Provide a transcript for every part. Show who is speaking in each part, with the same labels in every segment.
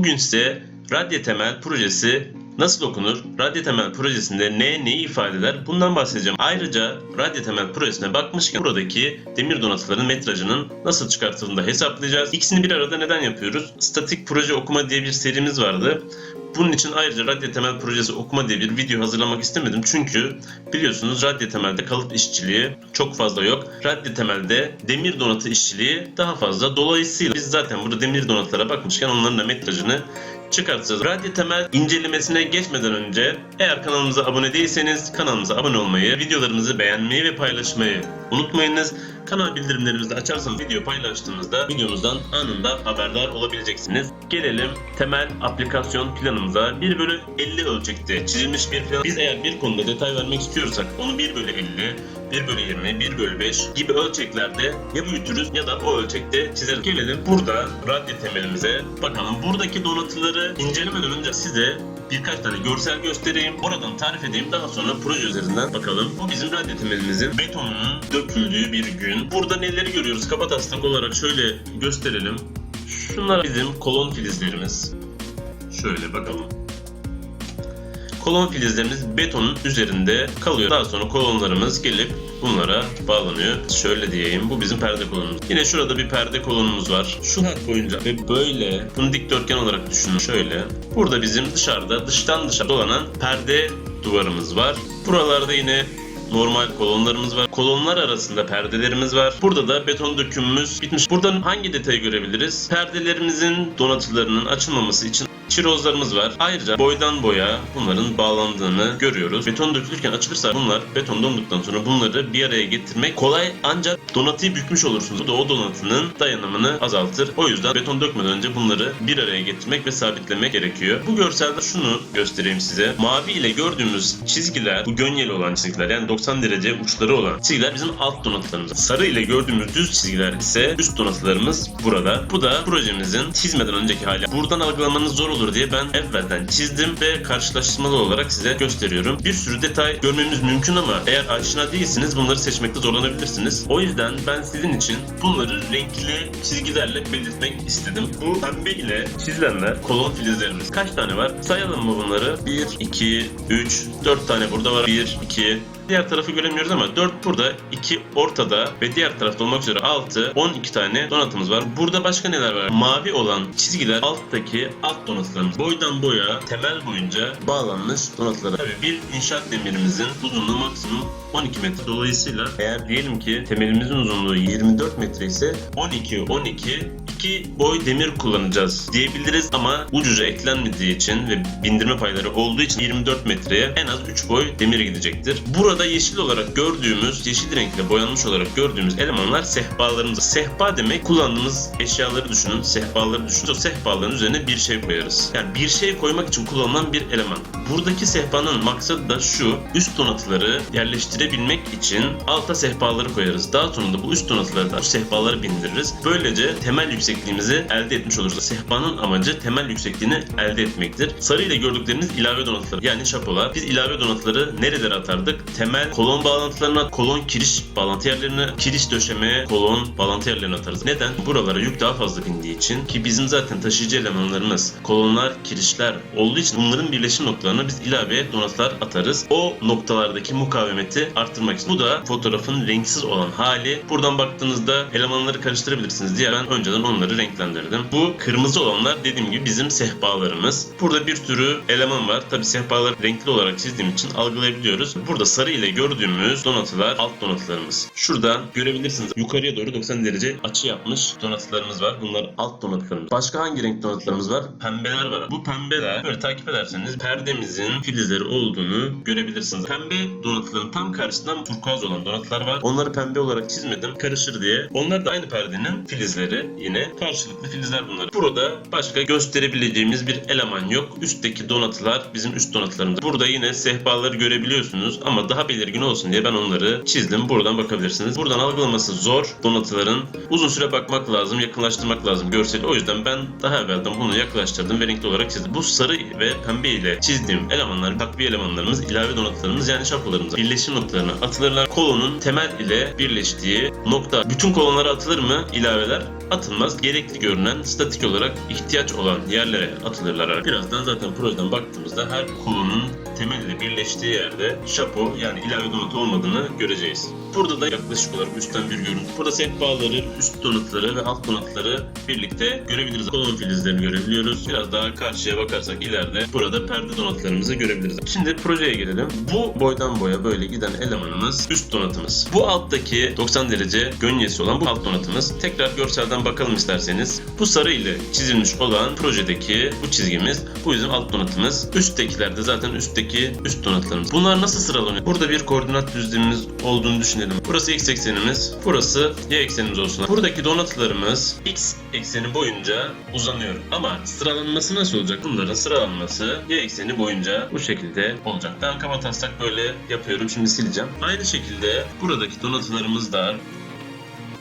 Speaker 1: Bugün ise radyo Temel projesi Nasıl okunur? Radyo temel projesinde ne neyi ifade eder? Bundan bahsedeceğim. Ayrıca radyo temel projesine bakmışken buradaki demir donatıların metrajının nasıl çıkartıldığını da hesaplayacağız. İkisini bir arada neden yapıyoruz? Statik proje okuma diye bir serimiz vardı. Bunun için ayrıca radyo temel projesi okuma diye bir video hazırlamak istemedim. Çünkü biliyorsunuz radyo temelde kalıp işçiliği çok fazla yok. Radyo temelde demir donatı işçiliği daha fazla. Dolayısıyla biz zaten burada demir donatlara bakmışken onların da metrajını çıkartacağız. Radyo temel incelemesine geçmeden önce eğer kanalımıza abone değilseniz kanalımıza abone olmayı, videolarımızı beğenmeyi ve paylaşmayı unutmayınız. Kanal bildirimlerimizi açarsanız video paylaştığımızda videomuzdan anında haberdar olabileceksiniz. Gelelim temel aplikasyon planımıza. 1 bölü 50 ölçekte çizilmiş bir plan. Biz eğer bir konuda detay vermek istiyorsak onu 1 bölü 50 1 bölü 20, 1 bölü 5 gibi ölçeklerde ya büyütürüz ya da o ölçekte çizeriz. Gelelim burada radyo temelimize. Bakalım buradaki donatıları incelemeden önce size birkaç tane görsel göstereyim. Oradan tarif edeyim. Daha sonra proje üzerinden bakalım. Bu bizim radyo temelimizin betonunun döküldüğü bir gün. Burada neleri görüyoruz? Kabataslak olarak şöyle gösterelim. Şunlar bizim kolon filizlerimiz. Şöyle bakalım. Kolon filizlerimiz betonun üzerinde kalıyor. Daha sonra kolonlarımız gelip bunlara bağlanıyor. Şöyle diyeyim bu bizim perde kolonumuz. Yine şurada bir perde kolonumuz var. Şu hat boyunca ve böyle bunu dikdörtgen olarak düşünün. Şöyle. Burada bizim dışarıda dıştan dışa dolanan perde duvarımız var. Buralarda yine normal kolonlarımız var. Kolonlar arasında perdelerimiz var. Burada da beton dökümümüz bitmiş. Buradan hangi detayı görebiliriz? Perdelerimizin donatılarının açılmaması için çirozlarımız var. Ayrıca boydan boya bunların bağlandığını görüyoruz. Beton dökülürken açılırsa bunlar beton donduktan sonra bunları bir araya getirmek kolay ancak donatıyı bükmüş olursunuz. Bu da o donatının dayanımını azaltır. O yüzden beton dökmeden önce bunları bir araya getirmek ve sabitlemek gerekiyor. Bu görselde şunu göstereyim size. Mavi ile gördüğümüz çizgiler bu gönyeli olan çizgiler yani 90 derece uçları olan çizgiler bizim alt donatlarımız. Sarı ile gördüğümüz düz çizgiler ise üst donatlarımız burada. Bu da projemizin çizmeden önceki hali. Buradan algılamanız zor olur olur diye ben evvelden çizdim ve karşılaştırmalı olarak size gösteriyorum. Bir sürü detay görmemiz mümkün ama eğer aşina değilsiniz bunları seçmekte zorlanabilirsiniz. O yüzden ben sizin için bunları renkli çizgilerle belirtmek istedim. Bu pembe ile çizilenler kolon filizlerimiz. Kaç tane var? Sayalım mı bunları? 1, 2, 3, 4 tane burada var. 1, 2, diğer tarafı göremiyoruz ama 4 burada, 2 ortada ve diğer tarafta olmak üzere 6, 12 tane donatımız var. Burada başka neler var? Mavi olan çizgiler alttaki alt donatılarımız Boydan boya temel boyunca bağlanmış donatlara. Tabii bir inşaat demirimizin uzunluğu maksimum 12 metre. Dolayısıyla eğer diyelim ki temelimizin uzunluğu 24 metre ise 12, 12, 2 boy demir kullanacağız diyebiliriz ama ucuca eklenmediği için ve bindirme payları olduğu için 24 metreye en az 3 boy demir gidecektir. Burada Burada yeşil olarak gördüğümüz, yeşil renkle boyanmış olarak gördüğümüz elemanlar sehpalarımız. Sehpa demek kullandığımız eşyaları düşünün, sehpaları düşünün. O sehpaların üzerine bir şey koyarız. Yani bir şey koymak için kullanılan bir eleman. Buradaki sehpanın maksadı da şu. Üst donatıları yerleştirebilmek için alta sehpaları koyarız. Daha sonra da bu üst donatıları da sehpaları bindiririz. Böylece temel yüksekliğimizi elde etmiş oluruz. Sehpanın amacı temel yüksekliğini elde etmektir. Sarı ile gördükleriniz ilave donatıları yani şapolar. Biz ilave donatıları nerelere atardık? Temel kolon bağlantılarına, kolon kiriş bağlantı yerlerine, kiriş döşemeye, kolon bağlantı yerlerine atarız. Neden? Buralara yük daha fazla bindiği için ki bizim zaten taşıyıcı elemanlarımız kolonlar, kirişler olduğu için bunların birleşim noktalarını yanına biz ilave donatlar atarız. O noktalardaki mukavemeti arttırmak için. Bu da fotoğrafın renksiz olan hali. Buradan baktığınızda elemanları karıştırabilirsiniz diye ben önceden onları renklendirdim. Bu kırmızı olanlar dediğim gibi bizim sehpalarımız. Burada bir sürü eleman var. Tabi sehpalar renkli olarak çizdiğim için algılayabiliyoruz. Burada sarı ile gördüğümüz donatılar alt donatılarımız. Şuradan görebilirsiniz. Yukarıya doğru 90 derece açı yapmış donatılarımız var. Bunlar alt donatılarımız. Başka hangi renk donatılarımız var? Pembeler var. Bu pembeler böyle takip ederseniz perdemiz denizin filizleri olduğunu görebilirsiniz. Pembe donatların tam karşısında turkuaz olan donatlar var. Onları pembe olarak çizmedim karışır diye. Onlar da aynı perdenin filizleri yine karşılıklı filizler bunlar. Burada başka gösterebileceğimiz bir eleman yok. Üstteki donatılar bizim üst donatılarımız. Burada yine sehpaları görebiliyorsunuz ama daha belirgin olsun diye ben onları çizdim. Buradan bakabilirsiniz. Buradan algılaması zor donatıların. Uzun süre bakmak lazım, yakınlaştırmak lazım görseli. O yüzden ben daha evvelden bunu yaklaştırdım ve renkli olarak çizdim. Bu sarı ve pembe ile çizdiğim sistemi elemanları, takviye elemanlarımız, ilave donatlarımız yani şapkalarımız birleşim noktalarına atılırlar. Kolonun temel ile birleştiği nokta bütün kolonlara atılır mı ilaveler? Atılmaz. Gerekli görünen statik olarak ihtiyaç olan yerlere atılırlar. Birazdan zaten projeden baktığımızda her kolonun temel ile birleştiği yerde şapo yani ilave donatı olmadığını göreceğiz. Burada da yaklaşık olarak üstten bir görüntü. Burada set bağları, üst donatları ve alt donatları birlikte görebiliriz. Kolon filizlerini görebiliyoruz. Biraz daha karşıya bakarsak ileride burada perde donatlarımızı görebiliriz. Şimdi projeye gelelim. Bu boydan boya böyle giden elemanımız üst donatımız. Bu alttaki 90 derece gönyesi olan bu alt donatımız. Tekrar görselden bakalım isterseniz. Bu sarı ile çizilmiş olan projedeki bu çizgimiz. Bu bizim alt donatımız. Üsttekiler de zaten üstteki üst donatlarımız. Bunlar nasıl sıralanıyor? Burada bir koordinat düzlemimiz olduğunu düşünüyorum düşünelim. Burası x eksenimiz, burası y eksenimiz olsun. Buradaki donatılarımız x ekseni boyunca uzanıyor. Ama sıralanması nasıl olacak? Bunların sıralanması y ekseni boyunca bu şekilde olacak. Ben kaba taslak böyle yapıyorum. Şimdi sileceğim. Aynı şekilde buradaki donatılarımız da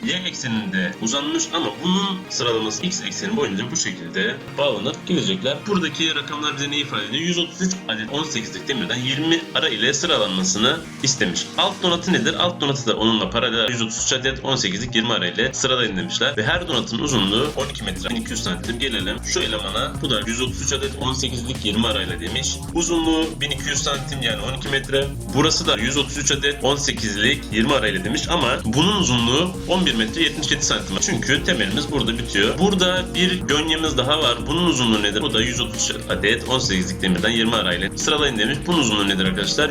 Speaker 1: y ekseninde uzanmış ama bunun sıralaması x ekseni boyunca bu şekilde bağlanıp gidecekler. Buradaki rakamlar bize ne ifade ediyor? 133 adet 18'lik demirden 20 ara ile sıralanmasını istemiş. Alt donatı nedir? Alt donatı da onunla paralel 133 adet 18'lik 20 ara ile sıralayın demişler. Ve her donatın uzunluğu 12 metre 1200 santim. Gelelim şu elemana. Bu da 133 adet 18'lik 20 arayla demiş. Uzunluğu 1200 santim yani 12 metre. Burası da 133 adet 18'lik 20 arayla demiş ama bunun uzunluğu 11 11 metre 77 santim. Çünkü temelimiz burada bitiyor. Burada bir gönyemiz daha var. Bunun uzunluğu nedir? Bu da 130 adet 18'lik demirden 20 arayla sıralayın demiş. Bunun uzunluğu nedir arkadaşlar?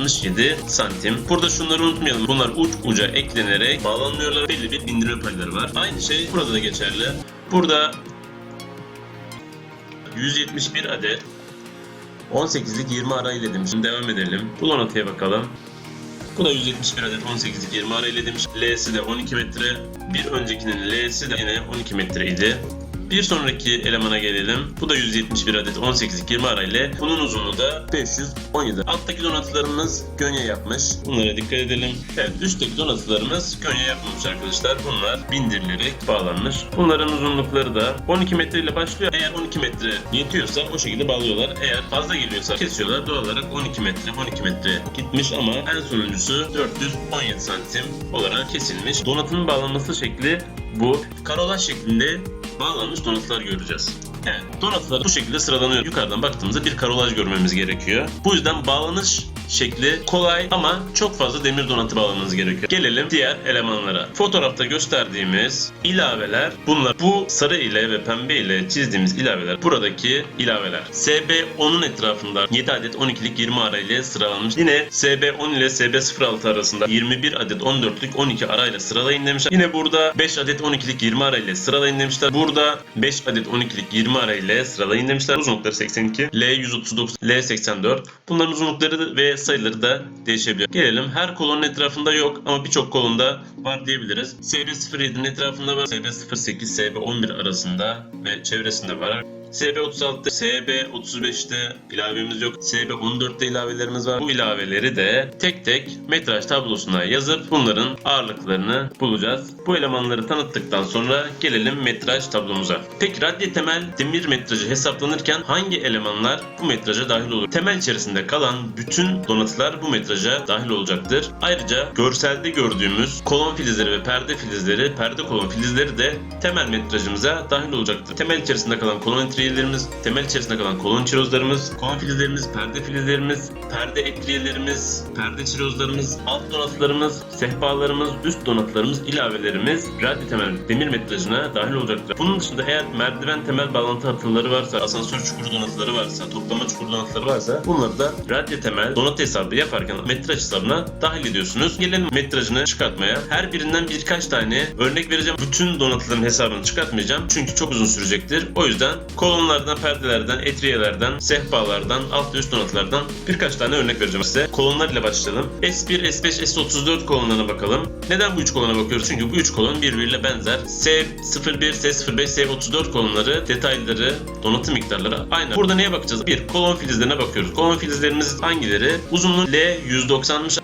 Speaker 1: 167 santim. Burada şunları unutmayalım. Bunlar uç uca eklenerek bağlanıyorlar. Belli bir bindirme payları var. Aynı şey burada da geçerli. Burada 171 adet 18'lik 20 arayla demiş. Şimdi devam edelim. Bu noktaya bakalım. Bu da 171 adet 18'lik 20 arayla demiş. L'si de 12 metre. Bir öncekinin L'si de yine 12 metre idi. Bir sonraki elemana gelelim. Bu da 171 adet 18-20 arayla. Bunun uzunluğu da 517. Alttaki donatılarımız gönye yapmış. Bunlara dikkat edelim. Evet üstteki donatılarımız gönye yapmamış arkadaşlar. Bunlar bindirilerek bağlanmış. Bunların uzunlukları da 12 metre ile başlıyor. Eğer 12 metre yetiyorsa o şekilde bağlıyorlar. Eğer fazla geliyorsa kesiyorlar. Doğal olarak 12 metre 12 metre gitmiş ama en sonuncusu 417 santim olarak kesilmiş. Donatının bağlanması şekli bu. Karola şeklinde bağlanmış donatlar göreceğiz. Evet, donatlar bu şekilde sıralanıyor. Yukarıdan baktığımızda bir karolaj görmemiz gerekiyor. Bu yüzden bağlanış şekli kolay ama çok fazla demir donatı bağlamanız gerekiyor. Gelelim diğer elemanlara. Fotoğrafta gösterdiğimiz ilaveler bunlar. Bu sarı ile ve pembe ile çizdiğimiz ilaveler buradaki ilaveler. SB10'un etrafında 7 adet 12'lik 20 arayla sıralanmış. Yine SB10 ile SB06 arasında 21 adet 14'lük 12 arayla sıralayın demişler. Yine burada 5 adet 12'lik 20 arayla sıralayın demişler. Burada 5 adet 12'lik 20 arayla sıralayın demişler. Uzunlukları 82, L139, L84. Bunların uzunlukları ve sayıları da değişebiliyor. Gelelim her kolonun etrafında yok ama birçok kolonda var diyebiliriz. SB07'nin etrafında var. SB08, SB11 arasında ve çevresinde var. SB36'da, SB35'te ilavemiz yok. SB14'te ilavelerimiz var. Bu ilaveleri de tek tek metraj tablosuna yazıp bunların ağırlıklarını bulacağız. Bu elemanları tanıttıktan sonra gelelim metraj tablomuza. Peki radye temel demir metrajı hesaplanırken hangi elemanlar bu metraja dahil olur? Temel içerisinde kalan bütün donatılar bu metraja dahil olacaktır. Ayrıca görselde gördüğümüz kolon filizleri ve perde filizleri, perde kolon filizleri de temel metrajımıza dahil olacaktır. Temel içerisinde kalan kolon ekleyicilerimiz, temel içerisinde kalan kolon çirozlarımız, kolon filelerimiz, perde filizlerimiz, perde ekliyelerimiz, perde çirozlarımız, alt donatlarımız, sehpalarımız, üst donatlarımız, ilavelerimiz radyo temel demir metrajına dahil olacaktır. Bunun dışında eğer merdiven temel bağlantı hattları varsa, asansör çukur donatları varsa, toplama çukur donatları varsa bunları da radyo temel donat hesabı yaparken metraj hesabına dahil ediyorsunuz. Gelelim metrajını çıkartmaya. Her birinden birkaç tane örnek vereceğim. Bütün donatların hesabını çıkartmayacağım çünkü çok uzun sürecektir. O yüzden kol Kolonlardan, perdelerden, etriyelerden, sehpalardan, alt üst donatlardan birkaç tane örnek vereceğim size. ile başlayalım. S1, S5, S34 kolonlarına bakalım. Neden bu üç kolona bakıyoruz? Çünkü bu üç kolon birbiriyle benzer. S01, S05, S34 kolonları, detayları, donatı miktarları aynı. Burada neye bakacağız? Bir, kolon filizlerine bakıyoruz. Kolon filizlerimiz hangileri? Uzunluğu L190'mış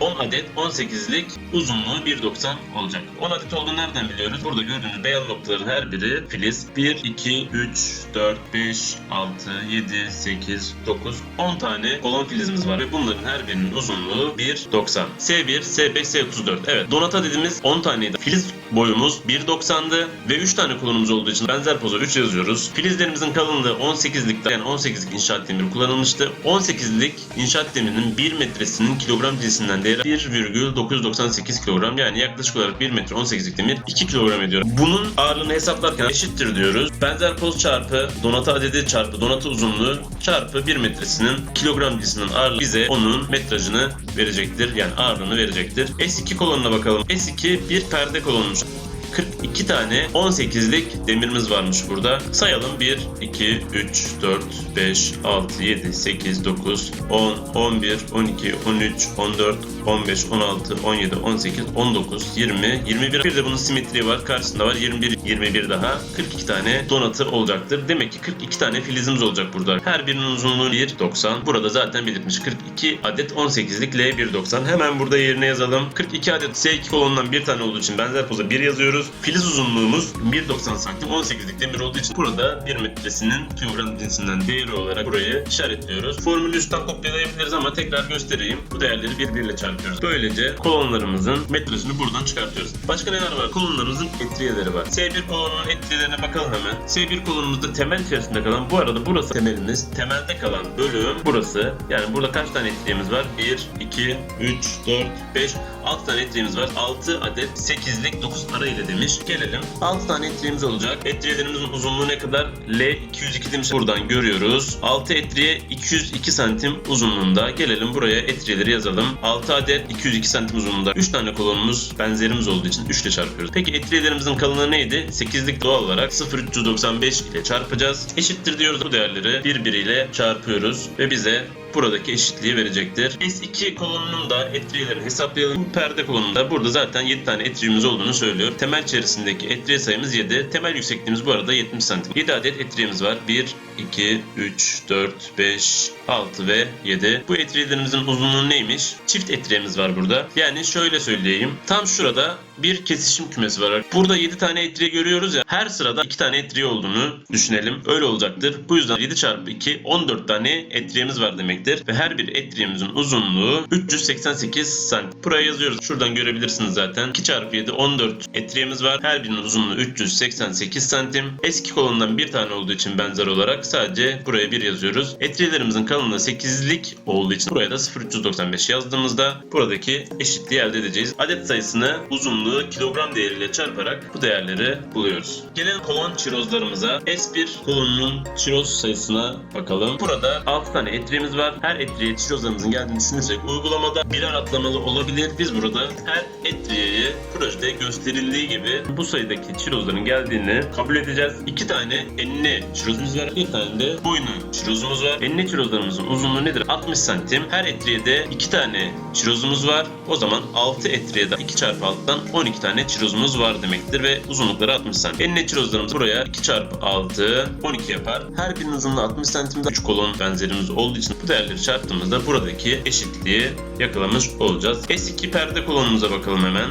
Speaker 1: 10 adet 18'lik uzunluğu 1.90 olacak. 10 adet olduğunu nereden biliyoruz? Burada gördüğünüz beyaz noktaların her biri filiz. 1, 2, 3, 4, 5, 6, 7, 8, 9, 10 tane kolon filizimiz var ve bunların her birinin uzunluğu 1.90. S1, S5, S34. Evet donata dediğimiz 10 taneydi. Filiz boyumuz 1.90'dı ve 3 tane kolonumuz olduğu için benzer poza 3 yazıyoruz. Filizlerimizin kalınlığı 18'likten yani 18'lik inşaat demiri kullanılmıştı. 18'lik inşaat demirinin 1 metresinin kilogram cinsinden de değeri 1,998 kilogram yani yaklaşık olarak 1 metre 18'lik demir 2 kilogram ediyor. Bunun ağırlığını hesaplarken eşittir diyoruz. Benzer poz çarpı donatı adedi çarpı donatı uzunluğu çarpı 1 metresinin kilogram cinsinin ağırlığı bize onun metrajını verecektir. Yani ağırlığını verecektir. S2 kolonuna bakalım. S2 bir perde kolonmuş. 42 tane 18'lik demirimiz varmış burada. Sayalım 1, 2, 3, 4, 5, 6, 7, 8, 9, 10, 11, 12, 13, 14, 15, 16, 17, 18, 19, 20, 21. Bir de bunun simetriği var. Karşısında var 21, 21 daha. 42 tane donatı olacaktır. Demek ki 42 tane filizimiz olacak burada. Her birinin uzunluğu 1.90. Burada zaten belirtmiş 42 adet 18'lik L 1.90. Hemen burada yerine yazalım. 42 adet S2 kolonundan bir tane olduğu için benzer poza 1 yazıyoruz. Filiz uzunluğumuz 1.90 santim 18'lik demir olduğu için burada 1 metresinin tümran cinsinden değeri olarak burayı işaretliyoruz. Formülü üstten kopyalayabiliriz ama tekrar göstereyim. Bu değerleri birbiriyle çarpıyoruz çıkartıyoruz. Böylece kolonlarımızın metresini buradan çıkartıyoruz. Başka neler var? Kolonlarımızın etriyeleri var. S1 kolonunun etriyelerine bakalım hemen. S1 kolonumuzda temel içerisinde kalan bu arada burası temelimiz. Temelde kalan bölüm burası. Yani burada kaç tane etriyemiz var? 1, 2, 3, 4, 5, 6 tane etriyemiz var. 6 adet 8'lik 9 ara ile demiş. Gelelim. 6 tane etriyemiz olacak. Etriyelerimizin uzunluğu ne kadar? L202 demiş. Buradan görüyoruz. 6 etriye 202 santim uzunluğunda. Gelelim buraya etriyeleri yazalım. 6 adet adet 202 santim uzunluğunda 3 tane kolonumuz benzerimiz olduğu için 3 ile çarpıyoruz. Peki etriyelerimizin kalınlığı neydi? 8'lik doğal olarak 0,395 ile çarpacağız. Eşittir diyoruz bu değerleri birbiriyle çarpıyoruz ve bize buradaki eşitliği verecektir. S2 kolonunun da etriğlerini hesaplayalım. Bu perde kolonunda burada zaten 7 tane etriğimiz olduğunu söylüyor. Temel içerisindeki etriğe sayımız 7. Temel yüksekliğimiz bu arada 70 santim. 7 adet etriğimiz var. 1, 2, 3, 4, 5, 6 ve 7. Bu etriyelerimizin uzunluğu neymiş? Çift etriyemiz var burada. Yani şöyle söyleyeyim. Tam şurada bir kesişim kümesi var. Burada 7 tane etriye görüyoruz ya. Her sırada 2 tane etriye olduğunu düşünelim. Öyle olacaktır. Bu yüzden 7 çarpı 2 14 tane etriyemiz var demek denktir ve her bir etriğimizin uzunluğu 388 santim. Buraya yazıyoruz. Şuradan görebilirsiniz zaten. 2 çarpı 7 14 etriğimiz var. Her birinin uzunluğu 388 santim. Eski kolundan bir tane olduğu için benzer olarak sadece buraya bir yazıyoruz. Etriyelerimizin kalınlığı 8'lik olduğu için buraya da 0,395 yazdığımızda buradaki eşitliği elde edeceğiz. Adet sayısını uzunluğu kilogram değeriyle çarparak bu değerleri buluyoruz. Gelen kolon çirozlarımıza S1 kolonunun çiroz sayısına bakalım. Burada 6 tane etriğimiz var kadar her etriye çirozamızın geldiğini düşünürsek uygulamada birer atlamalı olabilir. Biz burada her etriyeyi projede gösterildiği gibi bu sayıdaki çirozların geldiğini kabul edeceğiz. İki tane enine çirozumuz var. Bir tane de boynu çirozumuz var. Enine çirozlarımızın uzunluğu nedir? 60 santim. Her etriyede iki tane çirozumuz var. O zaman 6 etriyede 2 çarpı 6'dan 12 tane çirozumuz var demektir ve uzunlukları 60 santim. Enine çirozlarımız buraya 2 çarpı 6 12 yapar. Her birinin uzunluğu 60 santimde 3 kolon benzerimiz olduğu için bu da değerleri çarptığımızda buradaki eşitliği yakalamış olacağız. S2 perde kolonumuza bakalım hemen.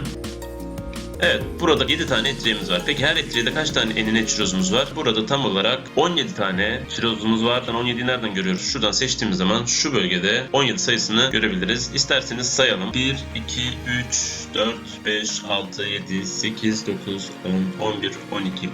Speaker 1: Evet burada 7 tane etriyemiz var. Peki her etriyede kaç tane enine çirozumuz var? Burada tam olarak 17 tane çirozumuz var. Yani 17'yi nereden görüyoruz? Şuradan seçtiğimiz zaman şu bölgede 17 sayısını görebiliriz. İsterseniz sayalım. 1, 2, 3, 4, 5, 6, 7, 8, 9, 10, 11, 12, 13, 14,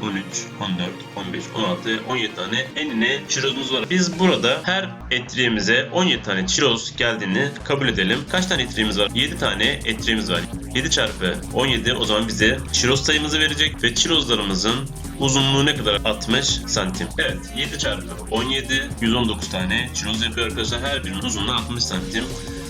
Speaker 1: 15, 16, 17 tane enine çirozumuz var. Biz burada her etriyemize 17 tane çiroz geldiğini kabul edelim. Kaç tane etriyemiz var? 7 tane etriyemiz var. 7 çarpı 17 o zaman biz bize çiroz sayımızı verecek ve çirozlarımızın uzunluğu ne kadar? 60 santim. Evet 7 çarpı 17 119 tane çiroz yapıyor arkadaşlar. Her birinin uzunluğu 60 santim.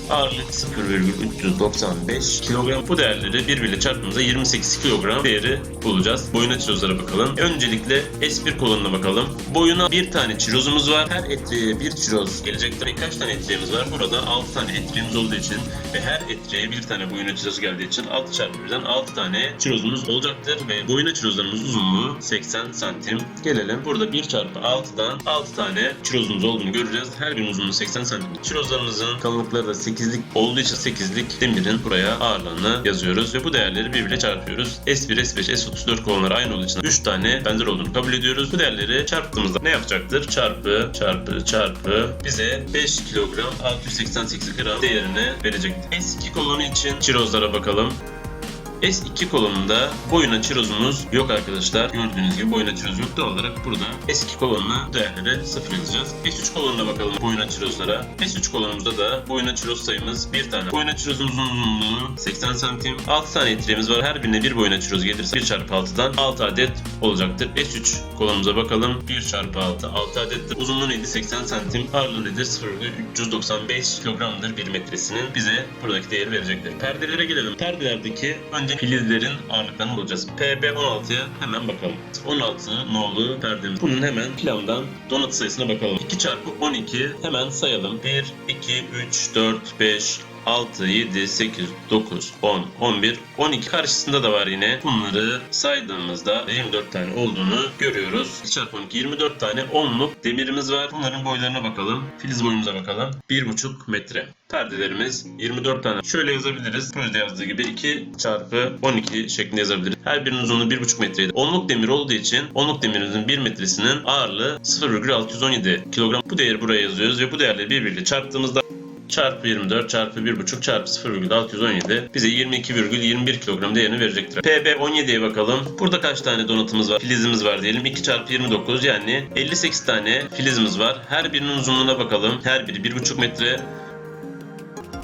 Speaker 1: Ağırlık 0,395 kilogram. Bu değerleri birbiriyle çarptığımızda 28 kilogram değeri bulacağız. Boyuna çirozlara bakalım. Öncelikle S1 kolonuna bakalım. Boyuna bir tane çirozumuz var. Her etriye bir çiroz gelecektir. Kaç tane etriğimiz var? Burada 6 tane etriğimiz olduğu için ve her etriye bir tane boyuna çiroz geldiği için 6 çarpı birden 6 tane çirozumuz olacaktır. Ve boyuna çirozlarımız uzunluğu 80 santim. Gelelim. Burada 1 çarpı 6'dan 6 tane çirozumuz olduğunu göreceğiz. Her birinin uzunluğu 80 santim. Çirozlarımızın kalınlıkları da 8 8'lik olduğu için 8'lik demirin buraya ağırlığını yazıyoruz ve bu değerleri birbirine çarpıyoruz. S1, S5, S34 kolonları aynı olduğu için 3 tane benzer olduğunu kabul ediyoruz. Bu değerleri çarptığımızda ne yapacaktır? Çarpı, çarpı, çarpı bize 5 kilogram 688 gram değerini verecektir. S2 kolonu için çirozlara bakalım. S2 kolonunda boyun açı yok arkadaşlar. Gördüğünüz gibi boyun açı roz olarak burada S2 kolonuna değerleri sıfır yazacağız. S3 kolonuna bakalım boyun açı S3 kolonumuzda da boyun açı sayımız bir tane. Boyun açı rozumuzun uzunluğu 80 santim. 6 tane etremiz var. Her birine bir boyun açı gelirse 1 çarpı 6'dan 6 adet olacaktır. S3 kolonumuza bakalım. 1 çarpı 6 6 adettir. Uzunluğu neydi? 80 santim. Ağırlığı nedir? 0,395 kilogramdır bir metresinin. Bize buradaki değeri verecektir. Perdelere gelelim. Perdelerdeki ön Önce filizlerin ağırlıklarını bulacağız. PB16'ya hemen bakalım. 16 nolu perdemiz. Bunun hemen plandan donat sayısına bakalım. 2 çarpı 12 hemen sayalım. 1, 2, 3, 4, 5, 6, 7, 8, 9, 10, 11, 12 karşısında da var yine. Bunları saydığımızda 24 tane olduğunu görüyoruz. 2 çarpı 24 tane 10'luk demirimiz var. Bunların boylarına bakalım. Filiz boyumuza bakalım. 1,5 metre. Perdelerimiz 24 tane. Şöyle yazabiliriz. Projede yazdığı gibi 2 çarpı 12 şeklinde yazabiliriz. Her birinin uzunluğu 1,5 metreydi. Onluk demir olduğu için onluk demirimizin 1 metresinin ağırlığı 0,617 kilogram. Bu değeri buraya yazıyoruz ve bu değerleri birbiriyle çarptığımızda çarpı 24 çarpı 1,5 çarpı 0,617 bize 22,21 kilogram değerini verecektir. PB 17'ye bakalım. Burada kaç tane donatımız var? Filizimiz var diyelim. 2 çarpı 29 yani 58 tane filizimiz var. Her birinin uzunluğuna bakalım. Her biri 1,5 metre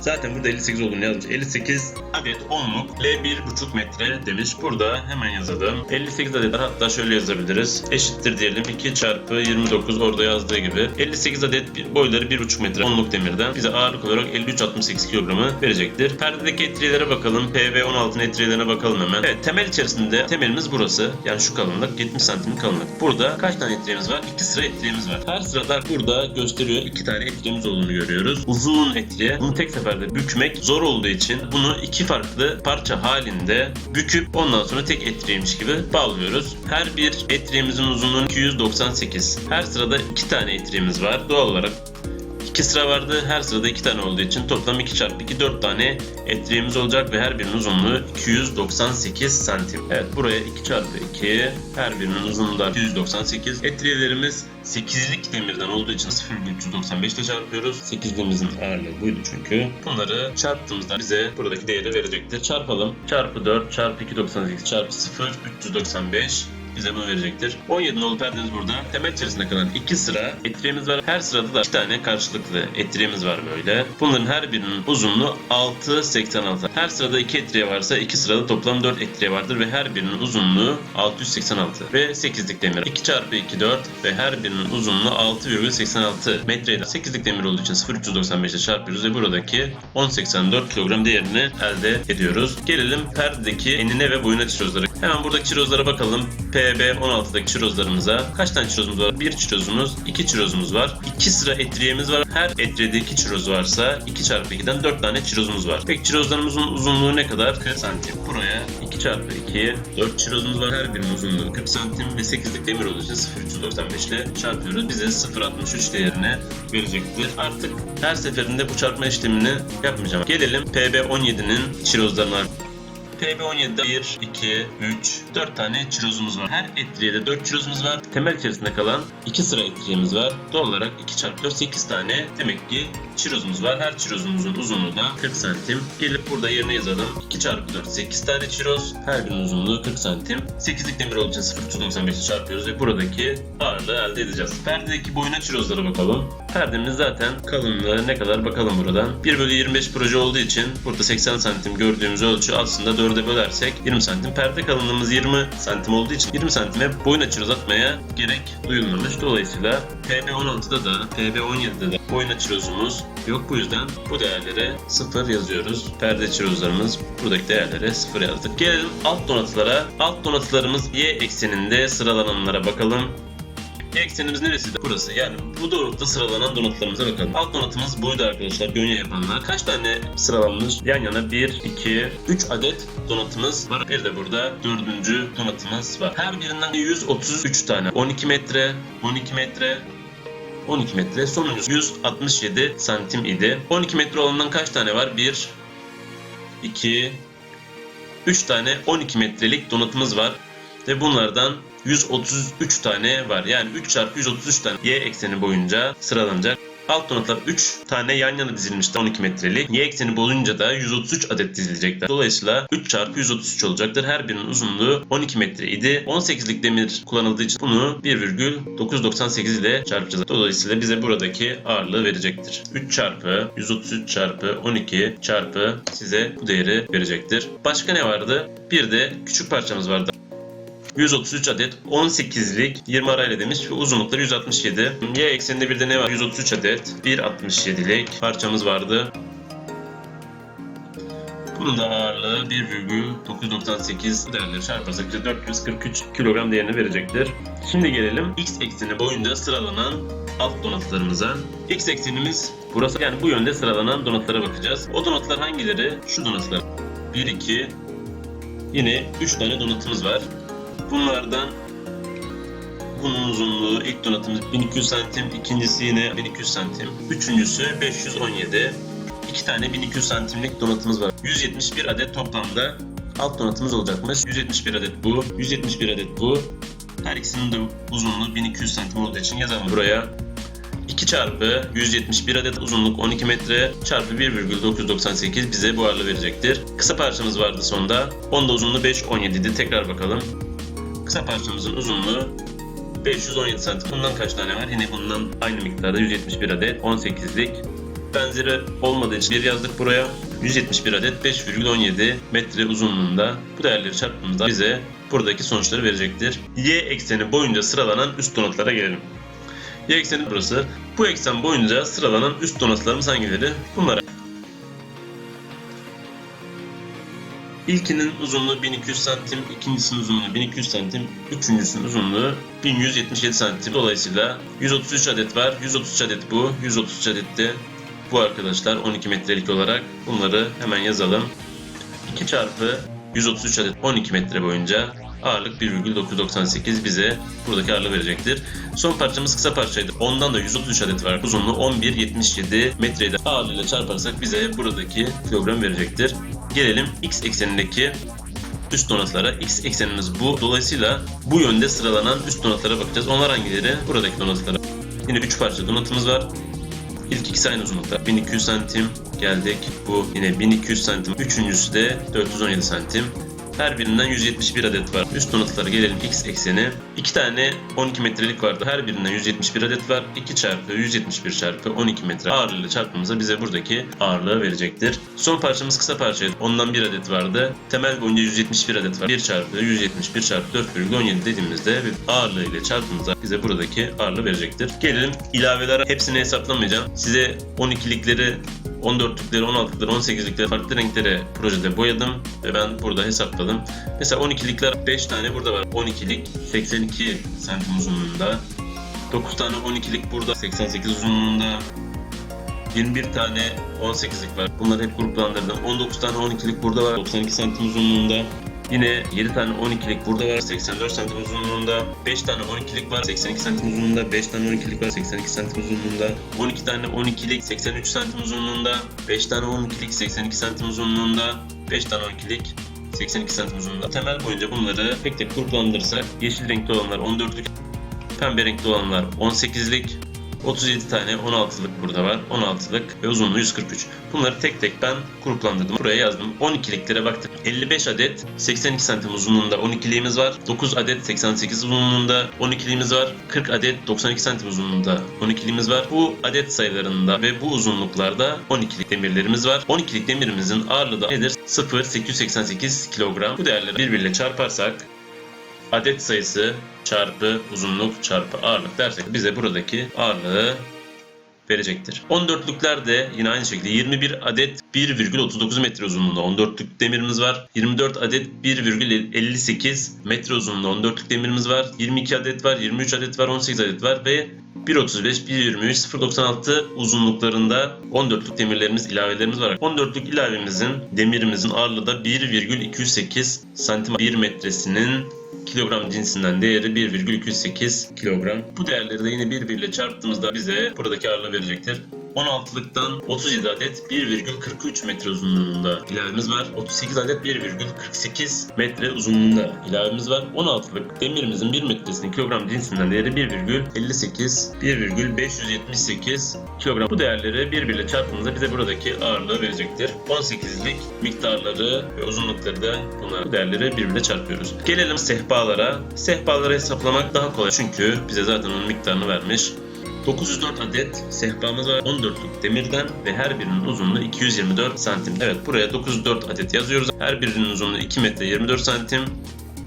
Speaker 1: Zaten burada 58 olduğunu yazmış. 58 adet onluk L1,5 metre demiş. Burada hemen yazalım. 58 adet hatta şöyle yazabiliriz. Eşittir diyelim 2 çarpı 29 orada yazdığı gibi. 58 adet boyları 1,5 metre onluk demirden bize ağırlık olarak 53 68 kilogramı verecektir. Perdedeki etriyelere bakalım. pv 16 etriyelerine bakalım hemen. Evet temel içerisinde temelimiz burası. Yani şu kalınlık 70 santim kalınlık. Burada kaç tane etriyemiz var? 2 sıra etriyemiz var. Her sırada burada gösteriyor 2 tane etriyemiz olduğunu görüyoruz. Uzun etriye. Bunu tek sefer seferde bükmek zor olduğu için bunu iki farklı parça halinde büküp ondan sonra tek etriğimiz gibi bağlıyoruz. Her bir etriğimizin uzunluğu 298. Her sırada iki tane etriğimiz var. Doğal olarak 2 sıra vardı. Her sırada iki tane olduğu için toplam 2 çarpı 2 4 tane etriğimiz olacak ve her birinin uzunluğu 298 santim. Evet buraya 2 çarpı 2 her birinin uzunluğu da 298. Etriyelerimiz 8'lik demirden olduğu için 0,395 ile çarpıyoruz. 8'liğimizin ağırlığı buydu çünkü. Bunları çarptığımızda bize buradaki değeri verecektir. Çarpalım. Çarpı 4 çarpı 298 çarpı 0 395 bize bunu verecektir. 17 nolu perdemiz burada. Temel içerisinde kalan 2 sıra etriyemiz var. Her sırada da 2 tane karşılıklı etriyemiz var böyle. Bunların her birinin uzunluğu 6.86. Her sırada 2 etriye varsa 2 sırada toplam 4 etriye vardır ve her birinin uzunluğu 686 ve 8'lik demir. 2 çarpı 2 4 ve her birinin uzunluğu 6,86 metreydi. 8'lik demir olduğu için 0,395 ile çarpıyoruz ve buradaki 10,84 kilogram değerini elde ediyoruz. Gelelim perdedeki enine ve boyuna çirozlara. Hemen buradaki çirozlara bakalım. P PB 16daki çirozlarımıza kaç tane çirozumuz var? Bir çirozumuz, iki çirozumuz var. İki sıra etriyemiz var. Her etriyede iki çiroz varsa 2 çarpı 2'den 4 tane çirozumuz var. Peki çirozlarımızın uzunluğu ne kadar? 40 santim. Buraya 2 çarpı 2, 4 çirozumuz var. Her birinin uzunluğu 40 santim ve 8'lik demir olduğu için 0,395 ile çarpıyoruz. Bize 0,63 değerine verecektir. Artık her seferinde bu çarpma işlemini yapmayacağım. Gelelim PB17'nin çirozlarına. TB17'de 1, 2, 3, 4 tane çirozumuz var. Her etriyede 4 çirozumuz var. Temel içerisinde kalan 2 sıra etriyemiz var. Doğal olarak 2 çarpı 4, 8 tane. Demek ki çirozumuz var. Her çirozumuzun uzunluğu da 40 santim. Gelip burada yerine yazalım. 2 çarpı 4 8 tane çiroz. Her birinin uzunluğu 40 santim. 8'lik demir olduğu için 0.95'i çarpıyoruz ve buradaki ağırlığı elde edeceğiz. Perdedeki boyuna çirozlara bakalım. Perdemiz zaten kalınlığı ne kadar bakalım buradan. 1 bölü 25 proje olduğu için burada 80 santim gördüğümüz ölçü aslında 4'e bölersek 20 santim. Perde kalınlığımız 20 santim olduğu için 20 santime boyuna çiroz atmaya gerek duyulmamış. Dolayısıyla PB16'da da PB17'de de boyuna çirozumuz yok. Bu yüzden bu değerlere 0 yazıyoruz. Perde çirozlarımız buradaki değerlere 0 yazdık. Gelelim alt donatılara. Alt donatılarımız y ekseninde sıralananlara bakalım. Eksenimiz neresi? Burası. Yani bu doğrultuda sıralanan donatlarımıza bakalım. Alt donatımız buydu arkadaşlar. Gönye yapanlar. Kaç tane sıralanmış? Yan yana 1, 2, 3 adet donatımız var. Bir de burada dördüncü donatımız var. Her birinden 133 tane. 12 metre, 12 metre, 12 metre. Sonuncusu 167 santim idi. 12 metre olandan kaç tane var? 1, 2, 3 tane 12 metrelik donatımız var. Ve bunlardan 133 tane var. Yani 3 çarpı 133 tane y ekseni boyunca sıralanacak. Alt donatlar 3 tane yan yana dizilmişti 12 metrelik. Y ekseni bulunca da 133 adet dizilecekler. Dolayısıyla 3 çarpı 133 olacaktır. Her birinin uzunluğu 12 metre idi. 18'lik demir kullanıldığı için bunu 1,998 ile çarpacağız. Dolayısıyla bize buradaki ağırlığı verecektir. 3 çarpı 133 çarpı 12 çarpı size bu değeri verecektir. Başka ne vardı? Bir de küçük parçamız vardı. 133 adet. 18'lik 20 arayla demiş ve uzunlukları 167. Y ekseninde bir de ne var? 133 adet. 1.67'lik parçamız vardı. Bunun da ağırlığı 1,998 değerleri çarparsak 443 kilogram değerini verecektir. Şimdi gelelim x ekseni boyunca sıralanan alt donatlarımıza. X eksenimiz burası yani bu yönde sıralanan donatlara bakacağız. O donatlar hangileri? Şu donatlar. 1, 2, yine 3 tane donatımız var. Bunlardan bunun uzunluğu ilk donatımız 1200 santim, ikincisi yine 1200 santim, üçüncüsü 517, İki tane 1200 santimlik donatımız var. 171 adet toplamda alt donatımız olacakmış. 171 adet bu, 171 adet bu. Her ikisinin de uzunluğu 1200 santim olduğu için yazalım buraya. 2 çarpı 171 adet uzunluk 12 metre çarpı 1,998 bize bu ağırlığı verecektir. Kısa parçamız vardı sonda. Onda uzunluğu 517 idi. Tekrar bakalım. Kısa parçamızın uzunluğu 517 santim. Bundan kaç tane var? Yine bundan aynı miktarda 171 adet 18'lik. Benzeri olmadığı için bir yazdık buraya. 171 adet 5,17 metre uzunluğunda bu değerleri çarptığımızda bize buradaki sonuçları verecektir. Y ekseni boyunca sıralanan üst donatlara gelelim. Y ekseni burası. Bu eksen boyunca sıralanan üst donatlarımız hangileri? Bunlara İlkinin uzunluğu 1200 santim, ikincisinin uzunluğu 1200 santim, üçüncüsünün uzunluğu 1177 santim. Dolayısıyla 133 adet var. 133 adet bu. 133 adet de bu arkadaşlar 12 metrelik olarak. Bunları hemen yazalım. 2 çarpı 133 adet 12 metre boyunca ağırlık 1,998 bize buradaki ağırlığı verecektir. Son parçamız kısa parçaydı. Ondan da 133 adet var. Uzunluğu 11,77 metreydi. Ağırlığıyla çarparsak bize buradaki kilogram verecektir. Gelelim x eksenindeki üst donatlara. X eksenimiz bu. Dolayısıyla bu yönde sıralanan üst donatlara bakacağız. Onlar hangileri? Buradaki donatlara. Yine 3 parça donatımız var. İlk iki aynı uzunlukta. 1200 santim geldik. Bu yine 1200 santim. Üçüncüsü de 417 santim. Her birinden 171 adet var. Üst donatlara gelelim x ekseni. 2 tane 12 metrelik vardı. Her birinden 171 adet var. 2 çarpı 171 çarpı 12 metre ağırlığıyla çarpmamıza bize buradaki ağırlığı verecektir. Son parçamız kısa parçaydı. Ondan 1 adet vardı. Temel boyunca 171 adet var. 1 çarpı 171 çarpı 4,17 dediğimizde ağırlığı ile çarpımıza bize buradaki ağırlığı verecektir. Gelelim ilavelere. Hepsini hesaplamayacağım. Size 12'likleri 14'lükleri, 16'lıkları, 18'likleri farklı renklere projede boyadım ve ben burada hesapladım. Mesela 12'likler 5 tane burada var. 12'lik 82 santim uzunluğunda. 9 tane 12'lik burada 88 uzunluğunda. 21 tane 18'lik var. Bunları hep gruplandırdım. 19 tane 12'lik burada var. 92 santim uzunluğunda. Yine 7 tane 12'lik burada var 84 santim uzunluğunda. 5 tane 12'lik var 82 santim uzunluğunda. 5 tane 12'lik var 82 santim uzunluğunda. 12 tane 12'lik 83 santim uzunluğunda. 5 tane 12'lik 82 santim uzunluğunda. 5 tane 12'lik 82 santim uzunluğunda. Temel boyunca bunları tek tek gruplandırırsak yeşil renkte olanlar 14'lük, pembe renkte olanlar 18'lik, 37 tane 16'lık burada var. 16'lık ve uzunluğu 143. Bunları tek tek ben gruplandırdım. Buraya yazdım. 12'liklere baktım. 55 adet 82 santim uzunluğunda 12'liğimiz var. 9 adet 88 uzunluğunda 12'liğimiz var. 40 adet 92 santim uzunluğunda 12'liğimiz var. Bu adet sayılarında ve bu uzunluklarda 12'lik demirlerimiz var. 12'lik demirimizin ağırlığı da nedir? 0,888 kilogram. Bu değerleri birbiriyle çarparsak adet sayısı çarpı uzunluk çarpı ağırlık dersek bize buradaki ağırlığı verecektir. 14'lükler de yine aynı şekilde 21 adet 1,39 metre uzunluğunda 14'lük demirimiz var. 24 adet 1,58 metre uzunluğunda 14'lük demirimiz var. 22 adet var, 23 adet var, 18 adet var ve 1.35, 1.23, 0.96 uzunluklarında 14'lük demirlerimiz, ilavelerimiz var. 14'lük ilavemizin, demirimizin ağırlığı da 1,208 santim 1 metresinin kilogram cinsinden değeri 1,208 kilogram. Bu değerleri de yine birbiriyle çarptığımızda bize buradaki ağırlığı verecektir. 16'lıktan 37 adet 1,43 metre uzunluğunda ilavemiz var. 38 adet 1,48 metre uzunluğunda ilavemiz var. 16'lık demirimizin 1 metresinin kilogram cinsinden değeri 1,58, 1,578 kilogram. Bu değerleri birbiriyle çarptığımızda bize buradaki ağırlığı verecektir. 18'lik miktarları ve uzunlukları da bunlar değerleri birbirine çarpıyoruz. Gelelim sehpalara. Sehpaları hesaplamak daha kolay çünkü bize zaten onun miktarını vermiş. 904 adet sehpamız var. 14'lük demirden ve her birinin uzunluğu 224 santim. Evet buraya 904 adet yazıyoruz. Her birinin uzunluğu 2 metre 24 santim.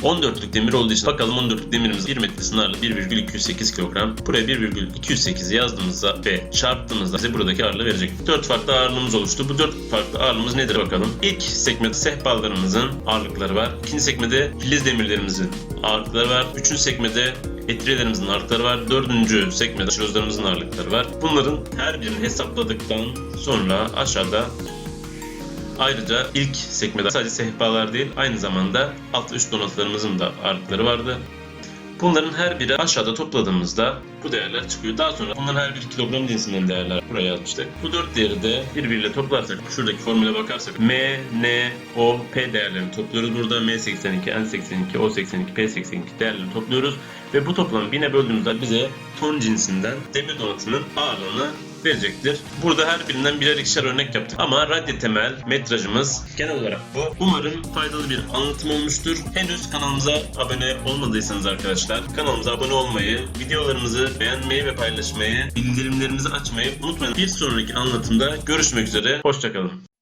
Speaker 1: 14'lük demir olduğu için bakalım 14'lük demirimiz 1 metre sınırlı 1,208 kilogram. Buraya 1.208 yazdığımızda ve çarptığımızda bize buradaki ağırlığı verecek. 4 farklı ağırlığımız oluştu. Bu 4 farklı ağırlığımız nedir bakalım. İlk sekmede sehpalarımızın ağırlıkları var. İkinci sekmede filiz demirlerimizin ağırlıkları var. Üçüncü sekmede etriyelerimizin ağırlıkları var. Dördüncü sekmede çirozlarımızın ağırlıkları var. Bunların her birini hesapladıktan sonra aşağıda Ayrıca ilk sekmede sadece sehpalar değil aynı zamanda alt üst donatlarımızın da ağırlıkları vardı. Bunların her biri aşağıda topladığımızda bu değerler çıkıyor. Daha sonra bunların her bir kilogram cinsinden değerler buraya yazmıştık. Bu dört değeri de birbiriyle toplarsak, şuradaki formüle bakarsak M, N, O, P değerlerini topluyoruz. Burada M82, N82, O82, P82 değerlerini topluyoruz. Ve bu toplamı bine böldüğümüzde bize ton cinsinden demir donatının ağırlığını verecektir. Burada her birinden birer ikişer örnek yaptık. Ama radyo temel metrajımız genel olarak bu. Umarım faydalı bir anlatım olmuştur. Henüz kanalımıza abone olmadıysanız arkadaşlar kanalımıza abone olmayı, videolarımızı beğenmeyi ve paylaşmayı, bildirimlerimizi açmayı unutmayın. Bir sonraki anlatımda görüşmek üzere. Hoşçakalın.